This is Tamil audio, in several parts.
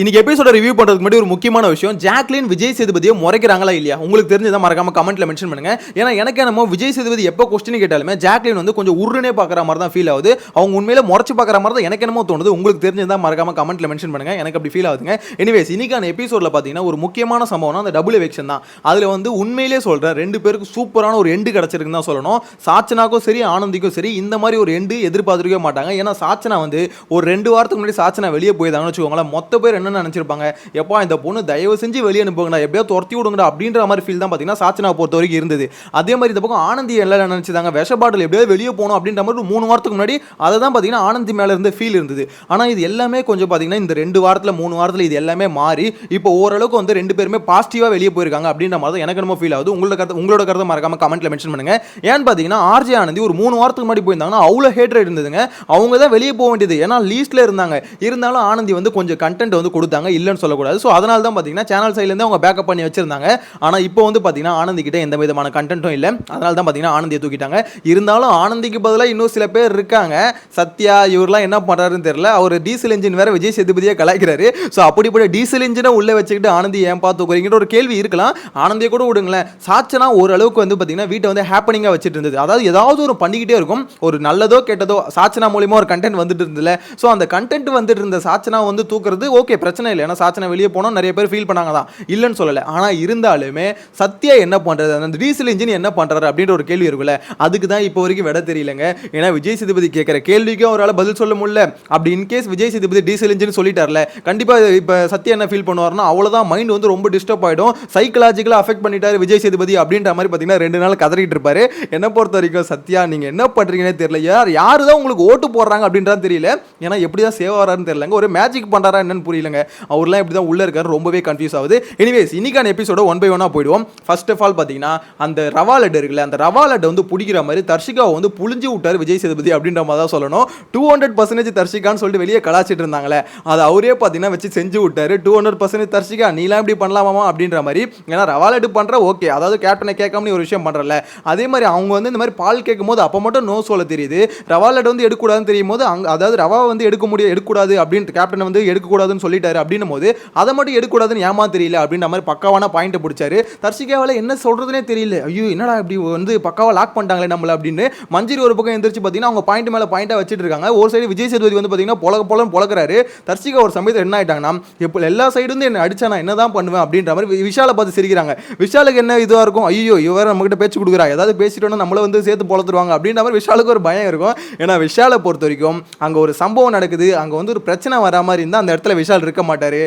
இன்னைக்கு எபிசோட ரிவ்யூ பண்றதுக்கு முன்னாடி ஒரு முக்கியமான விஷயம். ஜாக்லின் விஜய் சேதுபதியை முறைக்கிறாங்களா இல்லையா? உங்களுக்கு தெரிஞ்சதான் மறக்காம கமெண்ட்ல மென்ஷன் பண்ணுங்க. ஏன்னா எனக்கு என்னமோ விஜய் சேதுபதி எப்போ கொஸ்டின் கேட்டாலுமே ஜாக்லின் வந்து கொஞ்சம் உருனே பார்க்குற மாதிரி தான் ஃபீல் ஆகுது. அவங்க உண்மையில முறைச்சு பார்க்குற மாதிரி தான் எனக்கு என்னமோ தோணுது. உங்களுக்கு தெரிஞ்சதான் மறக்காம கமெண்ட்ல மென்ஷன் பண்ணுங்க. எனக்கு அப்படி ஃபீல் ஆகுதுங்க. எனிவேஸ் இன்னைக்கான எபிசோட்ல பார்த்தீங்கன்னா ஒரு முக்கியமான சம்பவம்னா அந்த டபுள் எவெக்ஷன் தான். அதுல வந்து உண்மையிலேயே சொல்றேன் ரெண்டு பேருக்கு சூப்பரான ஒரு எண்டு கிடைச்சிருக்குன்னு தான் சொல்லணும். சாச்சனாக்கும் சரி ஆனந்திக்கும் சரி இந்த மாதிரி ஒரு எண்டு எதிர்பார்த்துருக்கவே மாட்டாங்க. ஏன்னா சாச்சனா வந்து ஒரு ரெண்டு வாரத்துக்கு முன்னாடி சாச்சனா வெளியே போயிருந்தாங்கன்னு வச்சுக்கோங்களேன். மொத்த பேர் என்ன நினைச்சிருப்பாங்க. எப்பா இந்த பொண்ணு தயவு செஞ்சு வெளியே அனுப்புங்கடா. எப்படியோ துரத்தி விடுங்கடா அப்படின்ற மாதிரி ஃபீல் தான் பார்த்தீங்கன்னா சாச்சனா பொறுத்த வரைக்கும் இருந்தது. அதே மாதிரி இந்த பக்கம் ஆனந்தி எல்லாம் நினைச்சிருந்தாங்க விஷ பாட்டில் எப்படியோ வெளியே போகணும் அப்படின்ற மாதிரி ஒரு மூணு வாரத்துக்கு முன்னாடி அதை தான் பார்த்தீங்கன்னா ஆனந்தி மேலே இருந்த ஃபீல் இருந்தது. ஆனால் இது எல்லாமே கொஞ்சம் பார்த்தீங்கன்னா இந்த ரெண்டு வாரத்தில் மூணு வாரத்தில் இது எல்லாமே மாறி இப்போ ஓரளவுக்கு வந்து ரெண்டு பேருமே பாசிட்டிவாக வெளியே போயிருக்காங்க அப்படின்ற மாதிரி தான் எனக்கு ரொம்ப ஃபீல் ஆகுது. உங்களோட கருத்து உங்களோட கருத்தை மறக்காம கமெண்ட்ல மென்ஷன் பண்ணுங்க. ஏன்னு பார்த்தீங்கன்னா ஆர்ஜே ஆனந்தி ஒரு மூணு வாரத்துக்கு முன்னாடி போயிருந்தாங்கன்னா அவ்வளோ ஹேட்ரேட் இருந்ததுங்க. அவங்க தான் வெளியே போக வேண்டியது. ஏன்னா லீஸ்ட்ல இருந்தாங்க. இருந்தாலும் ஆனந்தி வந்து கொஞ்சம் கண்டென்ட் வந்து கொடுத்தாங்க இல்லைன்னு சொல்லக்கூடாது. ஸோ அதனால தான் பார்த்தீங்கன்னா சேனல் சைட்லேருந்து அவங்க பேக்கப் பண்ணி வச்சிருந்தாங்க. ஆனால் இப்போ வந்து பார்த்தீங்கன்னா ஆனந்திக்கிட்ட எந்த விதமான கண்டென்ட்டும் இல்லை. அதனால தான் பார்த்தீங்கன்னா ஆனந்தியை தூக்கிட்டாங்க. இருந்தாலும் ஆனந்திக்கு பதிலாக இன்னும் சில பேர் இருக்காங்க. சத்யா இவர்லாம் என்ன பண்ணுறாருன்னு தெரியல. அவர் டீசல் இன்ஜின் வேறு விஜய் சேதுபதியை கலாய்க்கிறாரு. ஸோ அப்படிப்பட்ட டீசல் இன்ஜினை உள்ளே வச்சுக்கிட்டு ஆனந்தி ஏன் பார்த்து தூக்குறீங்கன்ற ஒரு கேள்வி இருக்கலாம். ஆனந்தியை கூட விடுங்களேன். சாச்சனா ஓரளவுக்கு வந்து பார்த்தீங்கன்னா வீட்டை வந்து ஹாப்பனிங்காக வச்சுட்டு இருந்தது. அதாவது ஏதாவது ஒரு பண்ணிக்கிட்டே இருக்கும். ஒரு நல்லதோ கெட்டதோ சாச்சனா மூலியமாக ஒரு கண்டென்ட் வந்துட்டு இருந்ததுல. ஸோ அந்த கண்டென்ட் வந்துட்டு இருந்த சாச்சனா வந்து தூக்குறது ஓகே பிரச்சனை இல்லை. ஏன்னா சாச்சனை வெளியே போனோம் நிறைய பேர் ஃபீல் பண்ணாங்க தான். இல்லைன்னு சொல்லலை. ஆனால் இருந்தாலுமே சத்யா என்ன பண்ணுறது அந்த டீசல் இன்ஜின் என்ன பண்ணுறாரு அப்படின்ற ஒரு கேள்வி இருக்குல்ல. அதுக்கு தான் இப்போ வரைக்கும் விட தெரியலங்க. ஏன்னா விஜய் சேதுபதி கேட்குற கேள்விக்கும் அவரால் பதில் சொல்ல முடியல. அப்படி in case Vijay Sethupathi diesel engine சொல்லிட்டார்ல கண்டிப்பாக இப்போ சத்யா என்ன ஃபீல் பண்ணுவார்னா அவ்வளோதான் மைண்ட் வந்து ரொம்ப டிஸ்டர்ப் ஆகிடும் சைக்கலாஜிக்கலாக அஃபெக்ட் பண்ணிட்டாரு விஜய் சேதுபதி அப்படின்ற மாதிரி பார்த்தீங்கன்னா ரெண்டு நாள் கதறிட்டு இருப்பாரு. என்ன பொறுத்த வரைக்கும் சத்யா நீங்கள் என்ன பண்ணுறீங்கன்னே தெரியல. யார் யார் தான் உங்களுக்கு ஓட்டு போடுறாங்க அப்படின்றது தெரியல. ஏன்னா எப்படி தான் சேவ் ஆகிறாருன்னு தெரியலங்க. ஒரு மேஜிக் பண்ணுறாரா என்னன்னு புரியல வச்சுக்கோங்க அவர்லாம் இப்படி தான் உள்ளே இருக்காரு ரொம்பவே கன்ஃபியூஸ் ஆகுது. எனிவேஸ் இன்னைக்கான எபிசோட ஒன் பை ஒன்னாக போயிடுவோம். ஃபர்ஸ்ட் ஆஃப் ஆல் பார்த்தீங்கன்னா அந்த ரவா லட்டு இருக்குல்ல அந்த ரவா லட்டு வந்து பிடிக்கிற மாதிரி தர்ஷிகாவை வந்து புளிஞ்சு விட்டார் விஜய் சேதுபதி அப்படின்ற மாதிரி தான் சொல்லணும். டூ ஹண்ட்ரட் பர்சன்டேஜ் தர்ஷிகான்னு சொல்லிட்டு வெளியே கலாச்சிட்டு இருந்தாங்களே அதை அவரே பார்த்தீங்கன்னா வச்சு செஞ்சு விட்டாரு. டூ ஹண்ட்ரட் பர்சன்டேஜ் தர்ஷிகா நீலாம் இப்படி பண்ணலாமா அப்படின்ற மாதிரி. ஏன்னா ரவா லட்டு பண்ணுற ஓகே அதாவது கேப்டனை கேட்காமனு ஒரு விஷயம் பண்ணுறல அதே மாதிரி அவங்க வந்து இந்த மாதிரி பால் கேட்கும் போது அப்போ மட்டும் நோ சொல்ல தெரியுது. ரவா லட்டு வந்து எடுக்கக்கூடாதுன்னு தெரியும் போது அங்கே அதாவது ரவா வந்து எடுக்க முடியும் எடுக்கக்கூடாது அப்படின்ட்டு கேப்டன் வந்து எடுக்கக்கூடாதுன்னு சொல்லி சொல்லிட்டாரு அப்படின்னும் போது அதை மட்டும் எடுக்கக்கூடாதுன்னு ஏமா தெரியல அப்படின்ற மாதிரி பக்காவான பாயிண்ட் பிடிச்சாரு. தர்ஷிகாவில் என்ன சொல்றதுனே தெரியல. ஐயோ என்னடா இப்படி வந்து பக்காவா லாக் பண்ணிட்டாங்களே நம்மள அப்படின்னு மஞ்சரி ஒரு பக்கம் எந்திரிச்சு பார்த்தீங்கன்னா அவங்க பாயிண்ட் மேலே பாயிண்டாக வச்சுட்டு இருக்காங்க. ஒரு சைடு விஜய் சேதுபதி வந்து பார்த்தீங்கன்னா பொலக பொலன்னு பொழக்கிறாரு தர்ஷிகா ஒரு சமயத்தில் என்ன ஆயிட்டாங்கன்னா இப்போ எல்லா சைடு வந்து என்ன அடிச்சா நான் என்ன தான் பண்ணுவேன் அப்படின்ற மாதிரி விஷாலை பார்த்து சிரிக்கிறாங்க. விஷாலுக்கு என்ன இதுவாக இருக்கும்? ஐயோ இவர் நம்மகிட்ட பேச்சு கொடுக்குறா. ஏதாவது பேசிட்டோன்னா நம்மள வந்து சேர்த்து புலத்துருவாங்க அப்படின்ற மாதிரி விஷாலுக்கு ஒரு பயம் இருக்கும். ஏன்னா விஷாலை பொறுத்த வரைக்கும் அங்கே ஒரு சம்பவம் நடக்குது. அங்கே வந்து ஒரு பிரச்சனை வரா மாதிரி இருந்தால் அந்த இடத்துல விஷால் இருக்க மாட்டார்.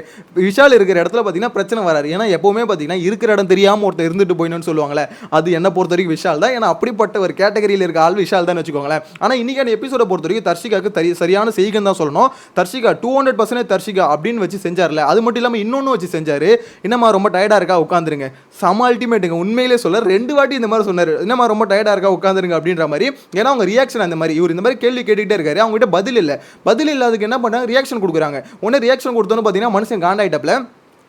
விஷால் இருக்கிற இடத்துல பார்த்தீங்கன்னா பிரச்சனை வராது. ஏன்னா எப்போவுமே பார்த்தீங்கன்னா இருக்கிற இடம் தெரியாமல் ஒருத்தர் இருந்துட்டு போயிடணும்னு சொல்லுவாங்களே அது என்ன பொறுத்த வரைக்கும் விஷால் தான். ஏன்னா அப்படிப்பட்ட ஒரு கேட்டகரியில் இருக்க ஆள் விஷால் தான் வச்சுக்கோங்களேன். ஆனால் இன்றைக்கான எபிசோட பொறுத்த வரைக்கும் தர்ஷிகாக்கு தரி சரியான செய்கன்னு தான் சொல்லணும். Dharshika two hundred percentage Dharshika அப்படின்னு வச்சு செஞ்சார்ல அது மட்டும் இல்லாமல் இன்னொன்று வச்சு செஞ்சாரு. என்னம்மா ரொம்ப டயர்டாக இருக்கா? உட்காந்துருங்க சம அல்டிமேட்டுங்க உண்மையிலே சொல்ல ரெண்டு வாட்டி இந்த மாதிரி சொன்னார். என்னம்மா ரொம்ப டயர்டாக இருக்கா? உட்காந்துருங்க அப்படின்ற மாதிரி. ஏன்னா அவங்க ரியாக்ஷன் அந்த மாதிரி இவர் இந்த மாதிரி கேள்வி கேட்டுக்கிட்டே இருக்காரு. அவங்க கிட்ட பதில் இல்லை. பதில் இல்லாததுக்கு என்ன பண்ணாங்க? ரியாக்ஷன் கொடுக்குறாங்க. உடனே ரியாக்ஷன் கொடுத்தோன்னு பார்த்தீங்கன்னா மனுஷன் காண்டாயிட்டப்பில்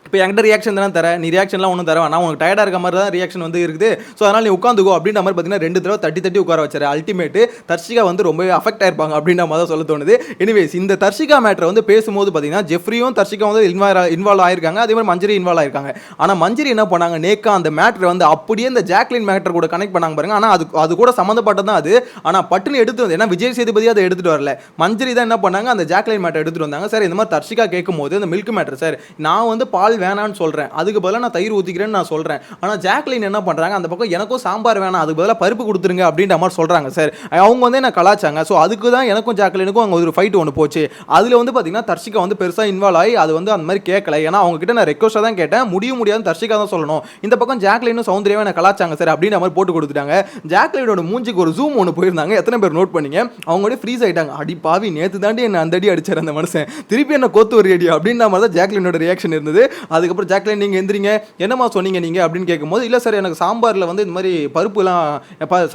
இப்போ என்கிட்ட ரியாக்ஷன் தானே தர? நீ ரியாக்ஷன்லாம் ஒன்றும் தர நான் உனக்கு டயர்டாக இருக்க மாதிரி தான் ரியாக்ஷன் வந்து இருக்குது. ஸோ அதனால் நீ உட்காந்துக்கோ அப்படின்ற மாதிரி பார்த்தீங்கன்னா ரெண்டு தடவை தட்டி தட்டி உட்கார வச்சார். அல்டிமேட் தர்ஷிகா வந்து ரொம்பவே அஃபெக்ட் ஆயிருப்பாங்க அப்படின்ற மாதிரி தான் சொல்ல தோணுது. எனிவேஸ் இந்த தர்ஷிகா மேட்டரை வந்து பேசும்போது பார்த்தீங்கன்னா ஜெஃப்ரியும் தர்ஷிகா வந்து இன்வால்வ் இன்வால்வ் ஆயிருக்காங்க. அதே மாதிரி மஞ்சரி இன்வால்வ் ஆயிருக்காங்க. ஆனால் மஞ்சரி என்ன பண்ணாங்க? நேக்கா அந்த மேட்ரை வந்து அப்படியே இந்த ஜாக்லின் மேட்டர் கூட கனெக்ட் பண்ணாங்க பாருங்க. ஆனால் அது அது கூட சம்மந்தப்பட்டது தான் அது. ஆனால் பட்டுன்னு எடுத்து வந்து ஏன்னா விஜய் சேதுபதி அதை எடுத்துட்டு வரல. மஞ்சரி தான் என்ன பண்ணாங்க? அந்த ஜாக்லின் மேட்டர் எடுத்துட்டு வந்தாங்க. சார் இந்த மாதிரி தர்ஷிகா கேட்கும் போது அந்த மில்க் மேட்டர் சார் நான் வந்து பால் வேணான்னு சொல்கிறேன் அதுக்கு பதிலாக நான் தயிர் ஊற்றிக்கிறேன்னு நான் சொல்கிறேன் ஆனால் ஜாக்லின் என்ன பண்ணுறாங்க அந்த பக்கம் எனக்கும் சாம்பார் வேணாம். அதுக்கு பதிலாக பருப்பு கொடுத்துருங்க அப்படின்ற மாதிரி சொல்கிறாங்க சார் அவங்க வந்து என்ன கலாச்சாங்க? ஸோ அதுக்கு தான் எனக்கும் ஜாக்லினுக்கும் அங்கே ஒரு ஃபைட் ஒன்று போச்சு. அதில் வந்து பார்த்தீங்கன்னா தர்ஷிகா வந்து பெருசாக இன்வால்வ் ஆகி அது வந்து அந்த மாதிரி கேட்கல ஏன்னா அவங்க கிட்ட நான் ரெக்வஸ்ட்டாக தான் கேட்டேன். முடிய முடியாதுன்னு தர்ஷிகா தான் சொல்லணும். இந்த பக்கம் ஜாக்லினும் சௌந்தரியமாக என்ன கலாச்சாங்க? சார் அப்படின்ற மாதிரி போட்டு கொடுத்துட்டாங்க. ஜாக்லினோட மூஞ்சிக்கு ஒரு ஜூம் ஒன்று போயிருந்தாங்க. எத்தனை பேர் நோட் பண்ணீங்க? அவங்களோட ஃப்ரீஸ் ஆகிட்டாங்க அடி பாவி நேற்று தாண்டி என்ன அந்த அடி அடிச்சார் அந்த மனுஷன். திருப்பி என்ன கோத்து ஒரு அடி அப்படின்ற மாதிரி தான் ஜாக்லினோட ரியாக்ஷன் இருந்தது. அதுக்கப்புறம் ஜாக்லின் நீங்கள் எந்திரிங்க. என்னம்மா சொன்னீங்க நீங்கள் அப்படின்னு கேட்கும்போது இல்லை சார் எனக்கு சாம்பாரில் வந்து இந்த மாதிரி பருப்புலாம்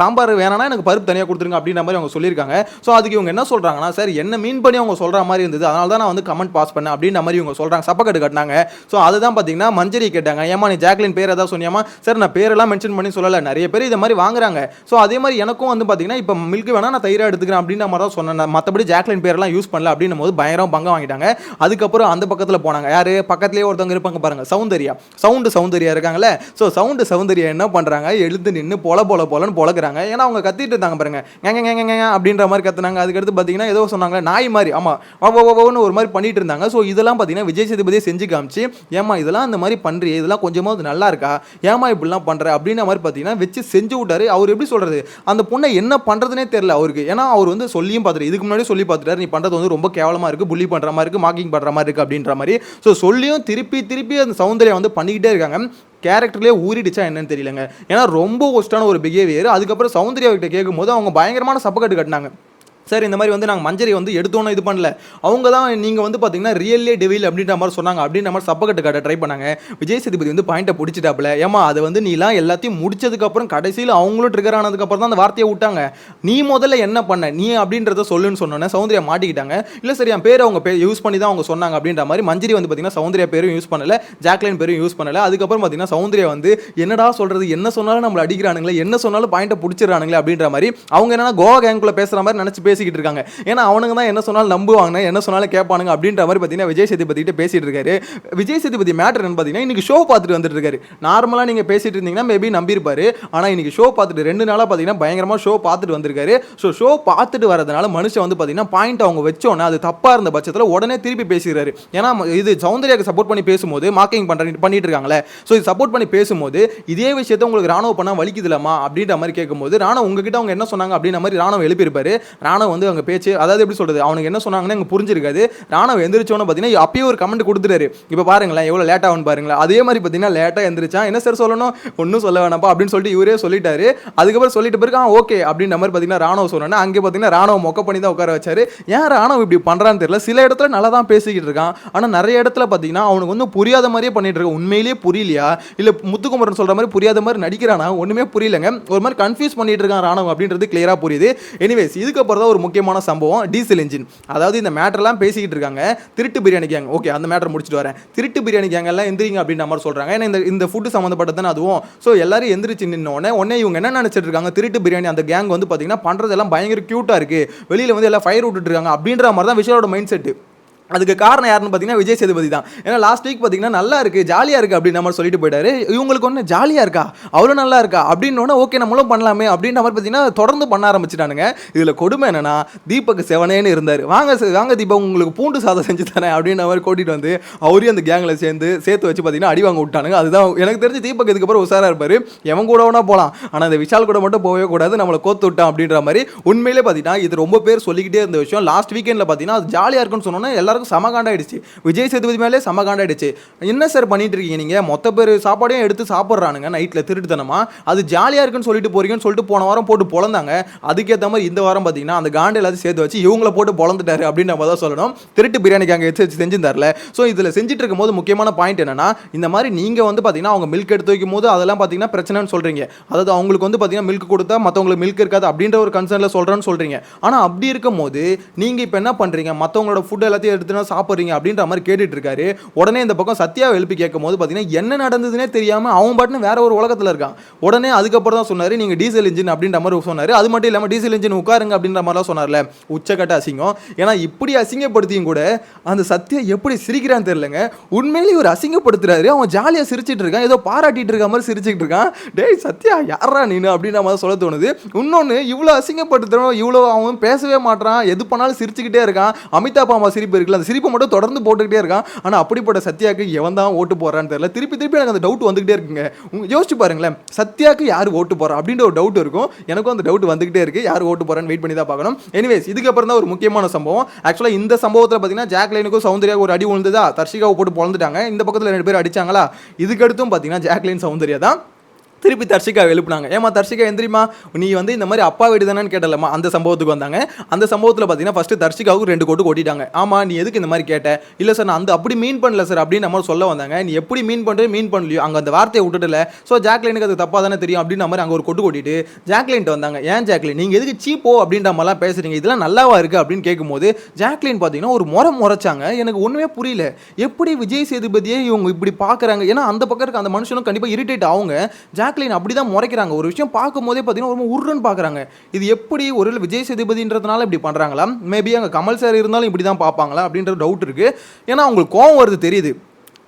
சாம்பார் வேணாம்னா எனக்கு பருப்பு தனியாக கொடுத்துருங்க அப்படின்ற மாதிரி அவங்க சொல்லியிருக்காங்க. ஸோ அதுக்கு இவங்க என்ன சொல்கிறாங்கன்னா சார் என்ன மீன் பண்ணி அவங்க சொல்கிற மாதிரி இருந்தது அதனால தான் நான் வந்து கமெண்ட் பாஸ் பண்ணேன் அப்படின்ற மாதிரி இவங்க சொல்கிறாங்க சப்பக்கட்டு கட்டினாங்க. ஸோ அதுதான் பார்த்தீங்கன்னா மஞ்சரி கேட்டாங்க. ஏமா நீ ஜாக்லின் பேர் ஏதாவது சொன்னியாமா சார் நான் பேரெல்லாம் மென்ஷன் பண்ணி சொல்லலை. நிறைய பேர் இதை மாதிரி வாங்குறாங்க. ஸோ அதே மாதிரி எனக்கும் வந்து பார்த்தீங்கன்னா இப்போ மில்க் வேணா நான் தயிராக எடுத்துக்கிறேன் அப்படின்ற மாதிரி தான் சொன்னேன். மற்றபடி ஜாக்லின் பேரெல்லாம் யூஸ் பண்ணல அப்படின்னும் போது பயங்கரம் பங்கம் வாங்கிட்டாங்க. அதுக்கப்புறம் அந்த பக்கத்தில் போனாங்க. யார்? பக்கத்துலேயே ஒருத்தவங்க இருப்பாங்க பாருங்க சௌந்தர்யா. சவுண்டு சௌந்தர்யா இருக்காங்கல்ல? ஸோ சவுண்டு சௌந்தர்யா என்ன பண்ணுறாங்க எழுந்து நின்று பொல பொல பொலன்னு பொழக்கிறாங்க ஏன்னா அவங்க கத்திட்டு இருந்தாங்க பாருங்க. கேங்க கேங்க கேங்க அப்படின்ற மாதிரி கத்துனாங்க. அதுக்கடுத்து பார்த்தீங்கன்னா ஏதோ சொன்னாங்க நாய் மாதிரி. ஆமாம் ஓன்னு ஒரு மாதிரி பண்ணிட்டு இருந்தாங்க. ஸோ இதெல்லாம் பார்த்தீங்கன்னா விஜய் சேதுபதியை செஞ்சு காமிச்சு ஏமா இதெல்லாம் இந்த மாதிரி பண்ணுறீ இதெல்லாம் கொஞ்சமாவது நல்லா இருக்கா? ஏமா இப்படிலாம் பண்ணுற அப்படின்ற மாதிரி பார்த்தீங்கன்னா வச்சு செஞ்சு விட்டாரு. அவர் எப்படி சொல்கிறது அந்த பொண்ணை என்ன பண்ணுறதுனே தெரில அவருக்கு. ஏன்னா அவர் வந்து சொல்லியும் பார்த்துட்டு இதுக்கு முன்னாடி சொல்லி பார்த்துட்டாரு நீ பண்ணுறது வந்து ரொம்ப கேவலமாக இருக்குது புள்ளி பண்ணுற மாதிரி இருக்குது மார்க்கிங் பண்ணுற மாதிரி இருக்குது அப்படின்ற மாதிரி. ஸோ சொல்லியும் திருப்பி திருப்பி அந்த சௌந்தர்யா வந்து பண்ணிக்கிட்டே இருக்காங்க. கேரக்டர்லேயே ஊறிடுச்சா என்னன்னு தெரியலங்க. ஏன்னா ரொம்ப ஒஸ்டான ஒரு பிஹேவியர் அதுக்கப்புறம் சௌந்தர்யா கிட்ட கேட்கும்போது அவங்க பயங்கரமான சப்பக்கட்டு கட்டினாங்க. சார் இந்த மாதிரி வந்து நாங்கள் மஞ்சரி வந்து எடுத்தோன்னு இது பண்ணல. அவங்க தான் நீங்கள் வந்து பார்த்தீங்கன்னா ரியல்லே டெவில் அப்படின்ற மாதிரி சொன்னாங்க. அப்படின்ற மாதிரி சப்பக்கட்டு காட்ட ட்ரை பண்ணாங்க. விஜய் சேதுபதி வந்து பாயிண்ட்டை பிடிச்சிட்டாப்புல. ஏமா அது வந்து நீலாம் எல்லாத்தையும் முடிச்சதுக்கப்புறம் கடைசியில் அவங்களும் ட்ரிகர் ஆனதுக்கப்புறம் தான் அந்த வார்த்தையை விட்டாங்க. நீ முதல்ல என்ன பண்ண? நீ அப்படின்றத சொல்லுன்னு சொன்னோன்னே சௌந்தர்யா மாட்டிக்கிட்டாங்க. இல்லை சரி என் பேர் அவங்க பேர் யூஸ் பண்ணி தான் அவங்க சொன்னாங்க அப்படின்ற மாதிரி மஞ்சரி வந்து பார்த்தீங்கன்னா சௌந்தர்யா பேரும் யூஸ் பண்ணல ஜாக்லைன் பேரும் யூஸ் பண்ணல. அதுக்கப்புறம் பார்த்தீங்கன்னா சௌந்தர்யா வந்து என்னடா சொல்கிறது என்ன சொன்னாலும் நம்மளை அடிக்கிறானுங்களே என்ன சொன்னாலும் பாயிண்ட்டை பிடிச்சிடறானுங்களே அப்படின்ற மாதிரி அவங்க என்னன்னா கோவா கேங்குள்ளே பேசுகிற மாதிரி நினச்சி பேசிக்கிட்டு இருக்காங்க ஏன்னா அவனுங்க தான் என்ன சொன்னாலும் நம்புவாங்க என்ன சொன்னாலும் கேட்பானுங்க அப்படின்ற மாதிரி பார்த்தீங்கன்னா விஜய் சேதுபதி கிட்ட பேசிட்டு இருக்காரு விஜய் சேதுபதி மேட்டர் என்ன பார்த்தீங்கன்னா இன்னைக்கு ஷோ பார்த்துட்டு வந்துட்டு இருக்காரு நார்மலாக நீங்கள் பேசிட்டு இருந்தீங்கன்னா மேபி நம்பியிருப்பாரு. ஆனால் இன்னைக்கு ஷோ பார்த்துட்டு ரெண்டு நாளாக பார்த்தீங்கன்னா பயங்கரமாக ஷோ பார்த்துட்டு வந்திருக்காரு. ஸோ ஷோ பார்த்துட்டு வரதுனால மனுஷன் வந்து பார்த்தீங்கன்னா பாயிண்ட் அவங்க வச்சோன்னே அது தப்பாக இருந்த பட்சத்தில் உடனே திருப்பி பேசுகிறாரு ஏன்னா இது சௌந்தர்யாக்கு சப்போர்ட் பண்ணி பேசும்போது மார்க்கிங் பண்ணுற பண்ணிட்டு இருக்காங்களே ஸோ இது சப்போர்ட் பண்ணி பேசும்போது இதே விஷயத்த உங்களுக்கு ராணுவ பண்ணா வலிக்குதுலமா அப்படின்ற மாதிரி கேட்கும்போது ராணுவ உங்ககிட்ட அவங்க என்ன சொன்னாங்க அப்படின்ற மாதிரி ராணுவ எழுப்பியிருப்பாரு. ராணுவ வந்து அங்கே பேச்சு அதாவது எப்படி சொல்கிறது அவனுக்கு என்ன சொன்னாங்கன்னு எனக்கு புரிஞ்சிருக்காது. ராணுவ எந்திரிச்சோன்னு பார்த்தீங்கன்னா அப்பயே ஒரு கமெண்ட் கொடுத்துட்டாரு. இப்போ பாருங்களேன் எவ்வளோ லேட்டாக ஆகும் பாருங்களேன். அதே மாதிரி பார்த்தீங்கன்னா லேட்டாக எந்திரிச்சான். என்ன சார் சொல்லணும்? ஒன்றும் சொல்ல வேணாப்பா அப்படின்னு சொல்லிட்டு இவரே சொல்லிட்டாரு. அதுக்கப்புறம் சொல்லிட்டு பிறகு ஓகே அப்படின்ற மாதிரி பார்த்தீங்கன்னா ராணுவ சொன்னோன்னா அங்கே பார்த்தீங்கன்னா ராணவ மொக்க பண்ணி தான் உட்கார வச்சாரு. ஏன் ராணுவ இப்படி பண்ணுறான்னு தெரியல. சில இடத்துல நல்லா தான் பேசிக்கிட்டு இருக்கான். ஆனால் நிறைய இடத்துல பார்த்தீங்கன்னா அவனுக்கு வந்து புரியாத மாதிரியே பண்ணிட்டு இருக்கான். உண்மையிலேயே புரியலையா? இல்லை முத்துக்குமரன் சொல்கிற மாதிரி புரியாத மாதிரி நடிக்கிறானா? ஒன்றுமே புரியலங்க. ஒரு மாதிரி கன்ஃபியூஸ் பண்ணிட்டு இருக்கான் ராணுவ அப்படின்றது கிளியராக புரியுது. எனிவேஸ் இதுக்கப்புறம் தான் ஒரு முக்கியமான சம்பவம் டீசல் இன்ஜின் அதாவது இந்த மேட்டர்லாம் பேசிக்கிட்டு இருக்காங்க. திருட்டு பிரியாணி கேங் ஓகே அந்த மேட்டர் முடிச்சுட்டு வரேன். திருட்டு பிரியாணி கேங் எல்லாம் எந்திரிங்க அப்படின்ற மாதிரி சொல்கிறாங்க ஏன்னா இந்த இந்த ஃபுட்டு சம்மந்தப்பட்டது அதுவும். ஸோ எல்லாரும் எந்திரிச்சு நின்னோடனே உடனே இவங்க என்ன நினச்சிட்டு இருக்காங்க? திருட்டு பிரியாணி அந்த கேங் வந்து பார்த்தீங்கன்னா பண்ணுறதெல்லாம் பயங்கர க்யூட்டாக இருக்குது வெளியில் வந்து எல்லாம் ஃபயர் விட்டுட்டு இருக்காங்க அப்படின்ற மாதிரி தான் விஷயோட மைண்ட் செட்டு அதுக்கு காரணம் யாருன்னு பார்த்தீங்கன்னா விஜய் சேதுபதி தான். ஏன்னா லாஸ்ட் வீக் பார்த்தீங்கன்னா நல்லா இருக்குது ஜாலியாக இருக்குது அப்படின்னு மாதிரி சொல்லிட்டு போயிட்டாரு. இவங்களுக்கு ஒன்று ஜாலியாக இருக்கா? அவ்வளோ நல்லா இருக்கா? அப்படின்னோடனே ஓகே நம்மளும் பண்ணலாமே அப்படின்ற மாதிரி பார்த்தீங்கன்னா தொடர்ந்து பண்ண ஆரம்பிச்சிட்டானுங்க. இதில் கொடுமை என்னன்னா தீபக் செவனேன்னு இருந்தார். வாங்க வாங்க தீபக் உங்களுக்கு பூண்டு சாதம் செஞ்சு தரேன் அப்படின்ற மாதிரி கூட்டிகிட்டு வந்து அவரையும் அந்த கேங்கில் சேர்ந்து சேர்த்து வச்சு பார்த்தீங்கன்னா அடி வாங்க விட்டானுங்க. அதுதான் எனக்கு தெரிஞ்சு தீபக் இதுக்கப்புறம் உஷாராக இருப்பார். எவன் கூட வேணா போகலாம் ஆனால் அந்த விஷால் கூட மட்டும் போகவே கூடாது. நம்மளை கோத்து விட்டான் அப்படின்ற மாதிரி உண்மையிலே பார்த்தீங்கன்னா இது ரொம்ப பேர் சொல்லிக்கிட்டே இருந்த விஷயம். லாஸ்ட் வீக்கெண்டில் பார்த்தீங்கன்னா அது ஜாலியாக இருக்குன்னு சொன்னோன்னே எல்லாருக்கும் சமகாண்டாயிடுச்சு. விஜய் சேதுபதி மேலே சமகாண்டாயிடுச்சு. என்ன சார் பண்ணிட்டு இருக்கீங்க நீங்கள் மொத்த பேர் சாப்பாடையும் எடுத்து சாப்பிட்றானுங்க நைட்டில் திருட்டுத்தனமா. அது ஜாலியாக இருக்குன்னு சொல்லிட்டு போறீங்கன்னு சொல்லிட்டு போன வாரம் போட்டு பொழந்தாங்க. அதுக்கேற்ற மாதிரி இந்த வாரம் பார்த்தீங்கன்னா அந்த காண்டு எல்லாத்தையும் சேர்த்து வச்சு இவங்களை போட்டு பொழந்துட்டாரு அப்படின்னு நம்ம தான் சொல்லணும். திருட்டு பிரியாணிக்கு அங்கே வச்சு வச்சு செஞ்சிருந்தார்ல. ஸோ இதில் செஞ்சுட்டு இருக்கும்போது முக்கியமான பாயிண்ட் என்னன்னா இந்த மாதிரி நீங்கள் வந்து பார்த்தீங்கன்னா அவங்க மில்க் எடுத்து வைக்கும் போது அதெல்லாம் பார்த்தீங்கன்னா பிரச்சனைன்னு சொல்கிறீங்க அதாவது அவங்களுக்கு வந்து பார்த்தீங்கன்னா மில்க் கொடுத்தா மற்றவங்களுக்கு மில்க் இருக்காது அப்படின்ற ஒரு கன்சர்னில் சொல்கிறேன்னு சொல்கிறீங்க ஆனால் அப்படி இருக்கும் போது நீங்கள் இப்போ என்ன பண்ணுறீங்க மற்றவங்களோட ஃபுட் எல்லாத்தையும் எடுத்து எத்தனை சாப்பிட்றீங்க அப்படின்ற மாதிரி கேட்டுட்டு இருக்காரு. உடனே இந்த பக்கம் சத்யாவை எழுப்பி கேட்கும் போது பார்த்தீங்கன்னா என்ன நடந்ததுன்னே தெரியாமல் அவன் பாட்டுன்னு வேற ஒரு உலகத்தில் இருக்கான். உடனே அதுக்கப்புறம் தான் சொன்னார் நீங்கள் டீசல் இன்ஜின் அப்படின்ற மாதிரி சொன்னார். அது மட்டும் இல்லாமல் டீசல் இன்ஜின் உட்காருங்க அப்படின்ற மாதிரிலாம் சொன்னார்ல. உச்சக்கட்ட அசிங்கம். ஏன்னா இப்படி அசிங்கப்படுத்தியும் கூட அந்த சத்யா எப்படி சிரிக்கிறான்னு தெரியலங்க. உண்மையிலேயே ஒரு அசிங்கப்படுத்துறாரு. அவன் ஜாலியாக சிரிச்சிட்டு இருக்கான். ஏதோ பாராட்டிட்டு இருக்க மாதிரி சிரிச்சிட்டு இருக்கான். டேய் சத்யா யாரா நீனு? அப்படின்ற மாதிரி சொல்ல தோணுது. இன்னொன்று இவ்வளோ அசிங்கப்படுத்துறோம் இவ்வளோ அவன் பேசவே மாட்டான் எது பண்ணாலும் சிரிச்சுக்கிட்டே இருக்கான். அமிதாப் அம்மா சிரிப்பு இருக்குல்ல அந்த சிரிப்பை மட்டும் தொடர்ந்து போட்டுக்கிட்டே இருக்கான். ஆனால் அப்படிப்பட்ட சத்யாக்கு எவன் தான் ஓட்டு போகிறான்னு தெரியல. திருப்பி திருப்பி எனக்கு அந்த டவுட் வந்துகிட்டே இருக்குங்க. யோசிச்சு பாருங்களேன். சத்யாக்கு யார் ஓட்டு போகிறா அப்படின்ற ஒரு டவுட் இருக்கும். எனக்கும் அந்த டவுட் வந்துகிட்டே இருக்கு. யார் ஓட்டு போறான்னு வெயிட் பண்ணி தான் பார்க்கணும். எனிவேஸ் இதுக்கப்புறம் தான் ஒரு முக்கியமான சம்பவம். ஆக்சுவலாக இந்த சம்பவத்தில் பார்த்தீங்கன்னா ஜாக்லைனுக்கும் சௌந்தர்யாவுக்கு ஒரு அடி விழுந்ததா தர்ஷிகாவை போட்டு பொழந்துட்டாங்க இந்த பக்கத்தில் ரெண்டு பேர் அடிச்சாங்களா? இதுக்கடுத்தும் பார்த்தீங்கன்னா ஜாக்லைன் சௌந்தர்யா தான் திருப்பி தர்ஷிகா எழுப்புனாங்க. ஏமா தர்ஷிகா எந்திரிமா நீ வந்து இந்த மாதிரி அப்பா வீடு தானேன்னு கேட்டலம்மா அந்த சம்பவத்துக்கு வந்தாங்க. அந்த சம்பவத்தில் பார்த்தீங்கன்னா ஃபஸ்ட்டு தர்ஷிகாவுக்கு ரெண்டு கோட்டு கொட்டிட்டாங்க. ஆமாம் நீ எதுக்கு இந்த மாதிரி கேட்ட? இல்லை சார் நான் அந்த அப்படி மீன் பண்ணல சார் அப்படின்னு நம்ம சொல்ல வந்தாங்க. நீ எப்படி மீன் பண்ணுறது மீன் பண்ணலையோ அங்கே அந்த வார்த்தையை விட்டுட்டல. ஸோ ஜாக்லைனுக்கு அது தப்பாக தானே தெரியும் அப்படின்ற மாதிரி அங்கே ஒரு கொட்டு கொட்டிட்டு ஜாக்லைன்ட்டு வந்தாங்க. ஏன் ஜாக்லின்? நீங்கள் எதுக்கு சீப்போ அப்படின்ற மாதிரிலாம் பேசுறீங்க. இதெல்லாம் நல்லாவா இருக்குது அப்படின்னு கேட்கும்போது ஜாக்லின் பார்த்தீங்கன்னா ஒரு முறை முறைச்சாங்க. எனக்கு ஒன்றுமே புரியல. எப்படி விஜய் சேதுபதியே இவங்க இப்படி பார்க்குறாங்க ஏன்னா அந்த பக்கம் இருக்க அந்த மனுஷனும் கண்டிப்பாக இரிட்டேட் ஆகுங்க. பேக்லைன் அப்படி தான் முறைக்கிறாங்க. ஒரு விஷயம் பார்க்கும்போதே பார்த்தீங்கன்னா ரொம்ப உருன்னு பார்க்குறாங்க. இது எப்படி ஒரு விஜய் சேதுபதின்றதுனால இப்படி பண்ணுறாங்களா மேபி அங்கே கமல் சார் இருந்தாலும் இப்படி தான் பார்ப்பாங்களா? அப்படின்ற டவுட் இருக்குது ஏன்னா அவங்களுக்கு கோவம் வருது தெரியுது.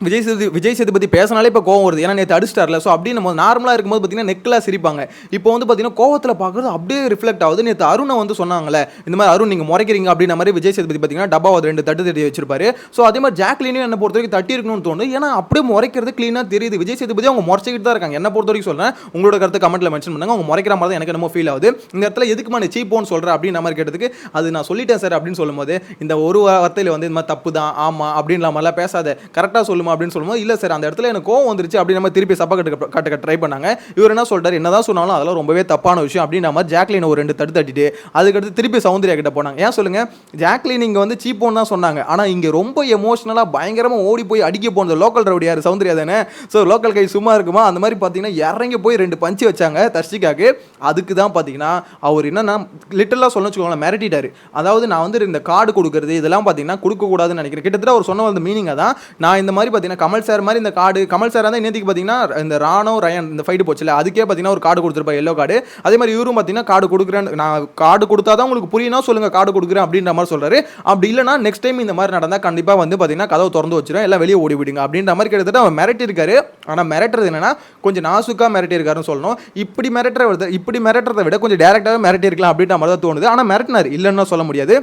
விஜய் சேது விஜய் சேதுபதி பேசினாலே இப்போ கோவம் வருது. ஏன்னா நேற்று அடிச்சிட்டார்ல. ஸோ அப்படின்னு நம்ம நார்மலாக இருக்கும்போது பார்த்தீங்கன்னா நெக்கில் சிரிப்பாங்க. இப்போ வந்து பார்த்தீங்கன்னா கோவத்தில் பார்க்குறது அப்படியே ரிஃப்ளெக்ட் ஆகுது. நேற்று அருணை வந்து சொன்னாங்களே இந்த மாதிரி அருண் நீங்கள் முறைக்கிறீங்க அப்படின்ற மாதிரி விஜய் சேதுபதி பார்த்தீங்கன்னா டப்பா ஒரு ரெண்டு தட்டு தட்டி வச்சிருப்பாரு. ஸோ அதே மாதிரி ஜாக்லினும் என்ன பொறுத்த வரைக்கும் தட்டி இருக்கணும்னு தோணுது. ஏன்னா அப்படியே முறைக்கிறது க்ளீனாக தெரியுது. விஜய் சேதுபதி அவங்க முறைச்சிக்கிட்டு தான் இருக்காங்க. என்ன பொறுத்த வரைக்கும் சொல்றேன் உங்களோட கருத்து கமெண்ட்டில் மென்ஷன் பண்ணுங்க. அவங்க முறைக்கிற மாதிரி தான் எனக்கு என்னமோ ஃபீல் ஆகுது. இந்த இடத்துல எதுக்குமா நீ சீப்போன்னு சொல்கிறேன் அப்படின்ற மாதிரி கேட்டதுக்கு அது நான் சொல்லிட்டேன் சார் அப்படின்னு சொல்லும்போது இந்த ஒரு வார்த்தையில் வந்து இந்த மாதிரி தப்பு தான் ஆமாம் அப்படின்ற மாதிரிலாம் பேசாத. கரெக்டாக சொல்லுமா அப்படின்னு சொல்லும்போது இல்லை சார் அந்த இடத்துல எனக்கு கோவம் வந்துருச்சு அப்படின்னு நம்ம திருப்பி சப்பா கட்டு கட்டுக்க ட்ரை பண்ணாங்க. இவர் என்ன சொல்றாரு? என்னதான் சொன்னாலும் அதெல்லாம் ரொம்பவே தப்பான விஷயம் அப்படின்ற மாதிரி ஜாக்லின் ஒரு ரெண்டு தட்டு தட்டிட்டு அதுக்கடுத்து திருப்பி சௌந்தர்யா கிட்ட போனாங்க. ஏன் சொல்லுங்க? ஜாக்லின் இங்கே வந்து சீப்போன்னு தான் சொன்னாங்க. ஆனால் இங்கே ரொம்ப எமோஷனலாக பயங்கரமாக ஓடி போய் அடிக்க போனது லோக்கல் ரவுடி யார்? சௌந்தர்யா தானே? ஸோ லோக்கல் கை சும்மா இருக்குமா? அந்த மாதிரி பார்த்தீங்கன்னா இறங்கி போய் ரெண்டு பஞ்சு வச்சாங்க தர்ஷிகாக்கு. அதுக்கு தான் பார்த்தீங்கன்னா அவர் என்னன்னா லிட்டலாக சொல்ல வச்சுக்கோங்களேன் மிரட்டிட்டார். அதாவது நான் வந்து இந்த கார்டு கொடுக்குறது இதெல்லாம் பார்த்தீங்கன்னா கொடுக்கக்கூடாதுன்னு நினைக்கிறேன். கிட்டத்தட்ட அவர் சொன்ன வந்த மீனிங்காக தான் நான் இந்த மாதிரி பார்த்தீங்கன்னா கமல் சார் மாதிரி இந்த கார்டு கமல் சார் தான் நேற்றுக்கு பார்த்தீங்கன்னா இந்த ராணோ ரயன் இந்த ஃபைட்டு போச்சுல அதுக்கே பார்த்தீங்கன்னா ஒரு கார்டு கொடுத்துருப்பா எல்லோ கார்டு அதே மாதிரி இவரும் பார்த்தீங்கன்னா கார்டு கொடுக்குறேன் நான் கார்டு கொடுத்தா தான் உங்களுக்கு புரியணும் சொல்லுங்க கார்டு கொடுக்குறேன் அப்படின்ற மாதிரி சொல்கிறாரு அப்படி இல்லைனா நெக்ஸ்ட் டைம் இந்த மாதிரி நடந்தால் கண்டிப்பாக வந்து பார்த்தீங்கன்னா கதவை திறந்து வச்சிடும் எல்லாம் வெளியே ஓடி விடுங்க அப்படின்ற மாதிரி கிட்டத்தட்ட அவர் மிரட்டிருக்காரு ஆனால் மிரட்டுறது என்னன்னா கொஞ்சம் நாசுக்காக மிரட்டியிருக்காருன்னு சொல்லணும். இப்படி மிரட்டுற இப்படி மிரட்டுறதை விட கொஞ்சம் டேரெக்டாகவே மிரட்டிருக்கலாம் அப்படின்ற மாதிரி தான் தோணுது. ஆனால் மிரட்டினார் இல்லைன்னு சொல்ல முடியாது.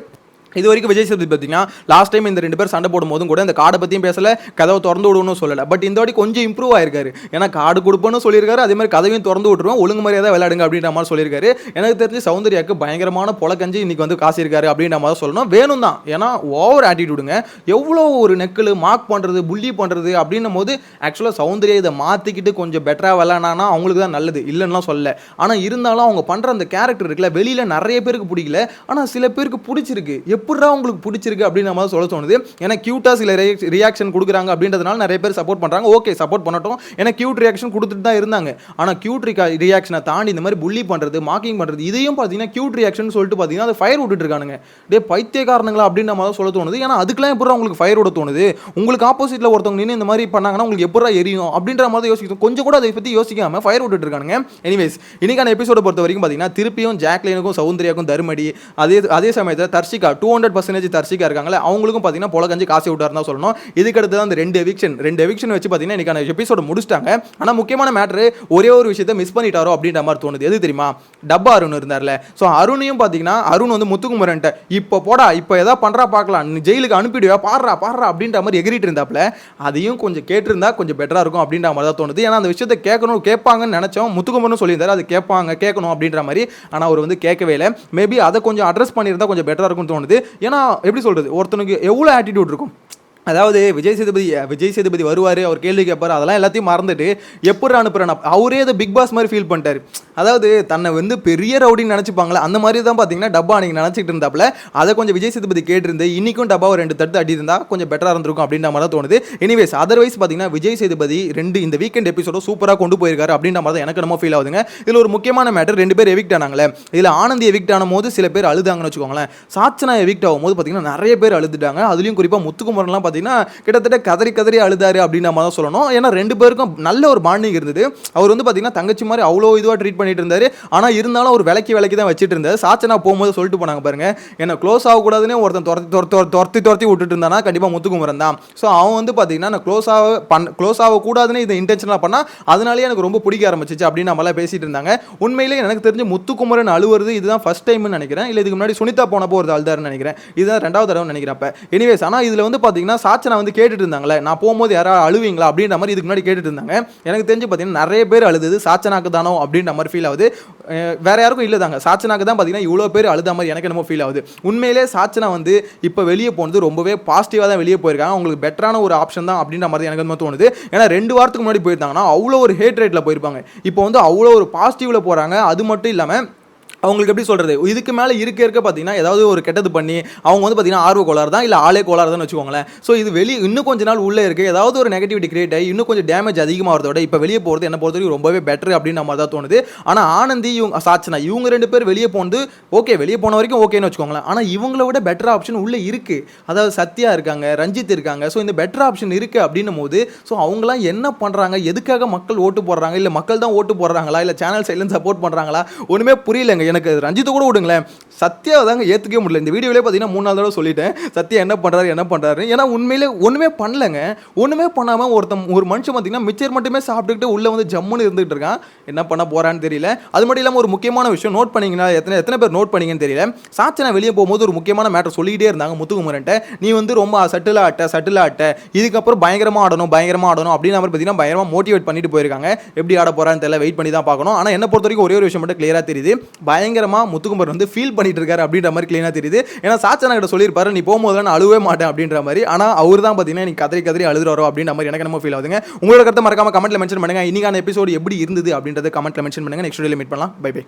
இது வரைக்கும் விஜய் சேதுபதி பார்த்தீங்கன்னா லாஸ்ட் டைம் இந்த ரெண்டு பேர் சண்டை போடும் போதும் கூட இந்த காடை பற்றியும் பேசலை கதவை திறந்து விடுவோம்னு சொல்லலை. பட் இந்த வாட்டி கொஞ்சம் இம்ப்ரூவ் ஆயிருக்காரு. ஏன்னா காடு கொடுப்போன்னு சொல்லியிருக்காரு அதே மாதிரி கதவையும் திறந்து விட்டுருவோம் ஒழுங்கு மரியாதை விளையாடுங்க அப்படின்ற மாதிரி சொல்லியிருக்காரு. எனக்கு தெரிஞ்சு சௌந்தர்யாக்கு பயங்கரமான புலக்கஞ்சி இன்னைக்கு வந்து காசிருக்காரு அப்படின்ற மாதிரி சொல்லணும். வேணும் தான். ஏன்னா ஓவர் ஆட்டிடியூடுங்க எவ்வளோ ஒரு நெக்கில் மார்க் பண்ணுறது புள்ளி பண்ணுறது அப்படின்னும் போது ஆக்சுவலாக சௌந்தர்யா இதை மாற்றிக்கிட்டு கொஞ்சம் பெட்டராக விளையாடினா அவங்களுக்கு தான் நல்லது. இல்லைன்னுலாம் சொல்லல. ஆனால் இருந்தாலும் அவங்க பண்ணுற அந்த கேரக்டர் இருக்குல்ல வெளியில் நிறைய பேருக்கு பிடிக்கல. ஆனால் சில பேருக்கு பிடிச்சிருக்கு. எப்படிடா உங்களுக்கு பிடிச்சிருக்கு அப்படின்னு நம்ம சொல்ல தோணுது. ஏன்னா க்யூட்டாக சில ரியாக்ஷன் கொடுக்குறாங்க அப்படின்றதுனால நிறைய பேர் சப்போர்ட் பண்ணுறாங்க ஓகே சப்போர்ட் பண்ணட்டும். ஏன்னா க்யூட் ரியாக்ஷன் கொடுத்துட்டு தான் இருந்தாங்க. ஆனால் க்யூட் ரியாக்ஷனை தாண்டி இந்த மாதிரி புள்ளி பண்ணுறது மார்க்கிங் பண்ணுறது இதையும் பார்த்தீங்கன்னா க்யூட் ரியாக்ஷன் சொல்லிட்டு பார்த்தீங்கன்னா அது ஃபயர் விட்டுட்டு இருக்கானுங்க. டே பைத்தியக்காரனுங்களா அப்படின்னு நம்ம சொல்ல தோணுது. ஏன்னா அதுக்கெல்லாம் எப்படி உங்களுக்கு ஃபயர் விட தோணுது? உங்களுக்கு ஆப்போசிட்டில் ஒருத்தவங்க நின்று இந்த மாதிரி பண்ணாங்கன்னா உங்களுக்கு எப்படா எரியும்? அப்படின்ற மாதிரி யோசிக்கும் கொஞ்சம் கூட அதை பற்றி யோசிக்காம ஃபயர் விட்டுட்டு இருக்கானுங்க. எனிவேஸ் இன்னைக்கான எபிசோட பொறுத்த வரைக்கும் பார்த்தீங்கன்னா திருப்பியும் ஜாக்லினுக்கும் சௌந்தர்யாக்கும் தருமடி அதே அதே சமயத்தில் Dharshika two hundred percentage Dharshika இருக்காங்களே அவங்களுக்கும் பார்த்தீங்கன்னா புலகஞ்சி காசு விட்டாருன்னு தான் சொல்லணும். இதுக்கடுத்து தான் அந்த ரெண்டு எவிக்ஷன் ரெண்டு எவிக்ஷன் வச்சு பார்த்தீங்கன்னா இன்னைக்கான எபிசோட முடிச்சிட்டாங்க. ஆனால் முக்கியமான மேட்ரு ஒரே ஒரு விஷயத்தை மிஸ் பண்ணிட்டாரோ அப்படின்ற மாதிரி தோணுது. எது தெரியுமா? டப்பா அருண் இருந்தார்ல. ஸோ அருணையும் பார்த்தீங்கன்னா அருண் வந்து முத்துக்குமரன்ட்ட இப்போ போடா இப்போ எதாவது பண்ணுறா பார்க்கலாம் நீ ஜெயிலுக்கு அனுப்பிடுவா பாடுறா பாடுறா அப்படின்ற மாதிரி எகிரிட்டு இருந்தாப்ல. அதையும் கொஞ்சம் கேட்டிருந்தா கொஞ்சம் பெட்டராக இருக்கும் அப்படின்ற மாதிரி தான் தோணுது. ஏன்னா அந்த விஷயத்தை கேட்கணும் கேட்பாங்கன்னு நினச்சோம் முத்துக்குமரன் சொல்லியிருந்தாரு. அது கேட்பாங்க கேட்கணும் அப்படின்ற மாதிரி. ஆனால் அவர் வந்து கேட்கவே இல்லை. மேபி அதை கொஞ்சம் அட்ரஸ் பண்ணியிருந்தா கொஞ்சம் பெட்டராக இருக்கும்னு தோணுது. ஏன்னா எப்படி சொல்கிறது ஒருத்தனுக்கு எவ்வளோ ஆட்டிடியூட் இருக்கும்? அதாவது விஜய் சேதுபதி விஜய் சேதுபதி வருவார் அவர் கேள்வி கேட்பார் அதெல்லாம் எல்லாத்தையும் மறந்துட்டு எப்படி அனுப்புறேன் அவரே அதை பிக் பாஸ் மாதிரி ஃபீல் பண்ணிட்டார். அதாவது தன்னை வந்து பெரிய ரவுடின்னு நினச்சிப்பாங்களே அந்த மாதிரி தான் பார்த்தீங்கன்னா டப்பா அன்றைக்கி நினச்சிட்டு இருந்தாப்புல அதை கொஞ்சம் விஜய் சேதுபதி கேட்டிருந்து இன்றைக்கும் டப்பா ஒரு ரெண்டு தட்டு அடி இருந்தால் கொஞ்சம் பெட்டராக இருந்திருக்கும் அப்படின்ற மாதிரி தான் தோணுது. எனிவேஸ் அதர்வைஸ் பார்த்தீங்கன்னா விஜய் சேதுபதி ரெண்டு இந்த வீக்கெண்ட் எபிசோட சூப்பராக கொண்டு போயிருக்காரு அப்படின்ற மாதிரி தான் எனக்கு நம்ம ஃபீல் ஆகுதுங்க. இதில் ஒரு முக்கியமான மேட்டர் ரெண்டு பேர் எவிக்ட் ஆனாங்களே. இதில் ஆனந்தி எவிக்ட் ஆன போது சில பேர் அழுதாங்கன்னு வச்சுக்கோங்களேன். சாச்சனா எவிக்ட் ஆகும்போது பார்த்தீங்கன்னா நிறைய பேர் அழுதுட்டாங்க. அதுலேயும் குறிப்பாக முத்துக்குமரன்லாம் பார்த்தீங்கன்னா கிட்டத்தட்ட கதறி கதறி அழுதாரு அப்படின்னு நம்ம தான் சொல்லணும். ஏன்னா ரெண்டு பேருக்கும் நல்ல ஒரு பாண்டிங் இருந்தது. அவர் வந்து பார்த்தீங்கன்னா தங்கச்சி மாதிரி அவ்வளோ இதுவாக ட்ரீட் பண்ணிட்டு இருந்தாரு. ஆனால் இருந்தாலும் அவர் விலைக்கு விலைக்கு தான் வச்சுட்டு இருந்தார். சாச்சனா போகும்போது சொல்லிட்டு போனாங்க பாருங்க என்ன க்ளோஸ் ஆகக்கூடாதுன்னு ஒருத்தன் துரத்தி துரத்தி துரத்தி துரத்தி விட்டுட்டு இருந்தானா? கண்டிப்பாக முத்துக்குமரன் தான். ஸோ அவன் வந்து பார்த்தீங்கன்னா நான் க்ளோஸ் ஆக பண் க்ளோஸ் ஆகக்கூடாதுன்னு இதை இன்டென்ஷனாக பண்ணால் அதனாலேயே எனக்கு ரொம்ப பிடிக்க ஆரம்பிச்சிச்சு அப்படின்னு நம்மளாம் பேசிட்டு இருந்தாங்க. உண்மையிலேயே எனக்கு தெரிஞ்சு முத்துக்குமரன் அழுவுறது இதுதான் ஃபஸ்ட் டைம்னு நினைக்கிறேன். இல்லை இதுக்கு முன்னாடி சுனிதா போனப்போ ஒரு அழுதாருன்னு நினைக்கிறேன். இதுதான் ரெண்டாவது தடவை நினைக்கிறேன் அப்போ. எனிவேஸ் ஆனால் இதில் வந்து பார்த்தீங்கன்னா சாச்சனா வந்து கேட்டுட்டு இருந்தாங்களே நான் போகும்போது யாராவது அழுவீங்களா அப்படின்ற மாதிரி இதுக்கு முன்னாடி கேட்டுட்டு இருந்தாங்க. எனக்கு தெரிஞ்சு பார்த்தீங்கன்னா நிறைய பேர் அழுது சாச்சனாக்கு தானோ அப்படின்ற மாதிரி ஃபீல் ஆகுது. வேற யாருக்கும் இல்லை தாங்க. சாச்சனாக்கு தான் பார்த்தீங்கன்னா இவ்வளோ பேர் அழுத மாதிரி எனக்கு என்னமோ ஃபீல் ஆகுது. உண்மையிலே சாச்சனா வந்து இப்போ வெளியே போனது ரொம்பவே பாசிட்டிவாக தான் வெளியே போயிருக்காங்க. அவங்களுக்கு பெட்டரான ஒரு ஆப்ஷன் தான் அப்படின்ற மாதிரி எனக்கு என்னமோ தோணுது. ஏன்னா ரெண்டு வாரத்துக்கு முன்னாடி போயிருந்தாங்கன்னா அவ்வளோ ஒரு ஹேட் ரேட்டில் போயிருப்பாங்க. இப்போ வந்து அவ்வளோ ஒரு பாசிட்டிவில் போகிறாங்க அது மட்டும் இல்லாமல் அவங்களுக்கு எப்படி சொல்கிறது இதுக்கு மேலே இருக்க இருக்க பார்த்தீங்கன்னா ஏதாவது ஒரு கெட்டது பண்ணி அவங்க வந்து பார்த்தீங்கன்னா ஆர்வ கோளாறு தான் இல்லை ஆளே கோளாறு தான் வச்சுக்கோங்களேன். ஸோ இது வெளியே இன்னும் கொஞ்ச நாள் உள்ளே இருக்குது ஏதாவது ஒரு நெகட்டிவிட்டி கிரியேட் ஆகி இன்னும் கொஞ்சம் டேமேஜ் அதிகமாகிறத விட இப்போ வெளியே போகிறது என்ன பொறுத்த வரைக்கும் ரொம்பவே பெட்டர் அப்படின்னு மாதிரி தான் தோணுது. ஆனால் ஆனந்தி இவங்க சாச்சனா இவங்க ரெண்டு பேர் வெளியே போனது ஓகே வெளியே போன வரைக்கும் ஓகேன்னு வச்சுக்கோங்களேன். ஆனால் இவங்கள விட பெட்டர் ஆப்ஷன் உள்ளே இருக்குது அதாவது சத்யா இருக்காங்க ரஞ்சித் இருக்காங்க. ஸோ இந்த பெட்டர் ஆப்ஷன் இருக்குது அப்படின்னும் போது ஸோ அவங்களாம் என்ன பண்ணுறாங்க எதுக்காக மக்கள் ஓட்டு போடுறாங்க? இல்லை மக்கள் தான் ஓட்டு போடுறாங்களா? இல்லை சேனல் சைட்லேருந்து சப்போர்ட் பண்ணுறாங்களா ஒன்றுமே புரியலங்க. எனக்கு ரஞ்சித்தை கூட விடுங்களேன். சத்யாவை தாங்க ஏற்றுக்கவே முடியல. இந்த வீடியோவிலே பார்த்தீங்கன்னா மூணு நாள் தடவை சொல்லிட்டேன். சத்யா என்ன பண்ணுறாரு என்ன பண்ணுறாரு ஏன்னா உண்மையிலே ஒன்றுமே பண்ணலங்க. ஒன்றுமே பண்ணாமல் ஒருத்தன் ஒரு மனுஷன் பார்த்தீங்கன்னா மிச்சர் மட்டுமே சாப்பிட்டுக்கிட்டு உள்ளே வந்து ஜம்முன்னு இருந்துகிட்டு இருக்கான். என்ன பண்ண போகிறான்னு தெரியல. அது மட்டும் இல்லாமல் ஒரு முக்கியமான விஷயம் நோட் பண்ணீங்கன்னா எத்தனை எத்தனை பேர் நோட் பண்ணீங்கன்னு தெரியல. சாச்சனை வெளியே போகும்போது ஒரு முக்கியமான மேட்டர் சொல்லிக்கிட்டே இருந்தாங்க முத்துக்குமரன்ட்ட. நீ வந்து ரொம்ப சட்டில் ஆட்ட சட்டில் ஆட்ட. இதுக்கப்புறம் பயங்கரமாக ஆடணும் பயங்கரமாக ஆடணும் அப்படின்னு அவர் பார்த்தீங்கன்னா பயங்கரமாக மோட்டிவேட் பண்ணிட்டு போயிருக்காங்க. எப்படி ஆட போகிறான்னு தெரியல. வெயிட் பண்ணி தான் பார்க்கணும். ஆனால் என்ன பொறுத்த வரைக்கும் ஒரே ஒரு விஷயம் மட்டும் கிளியராக தெரியுது. பயங்கரமாக முத்துக்குமர் வந்து ஃபீல் பண்ணிட்டு இருக்காரு அப்படின்ற மாதிரி க்ளீனாக தெரியுது. ஏன்னா சாச்சனா கிட்ட சொல்லியிருப்பாரு நீ போகும்போது நான் அழுவே மாட்டேன் அப்படின்ற மாதிரி. ஆனால் அவர் தான் பார்த்தீங்கன்னா நீ கதறி கதறி அழுதுறாரோ அப்படின்ற மாதிரி எனக்கு நம்ம ஃபீல் ஆகுதுங்க. உங்களோட கருத்தை மறக்காம கமெண்ட்ல மென்ஷன் பண்ணுங்க. இன்னைக்கான எபிசோடு எப்படி இருந்தது அப்படின்றத கமெண்ட்டில் மென்ஷன் பண்ணுங்க. நெக்ஸ்ட் வீடியோ மீட் பண்ணலாம். Bye bye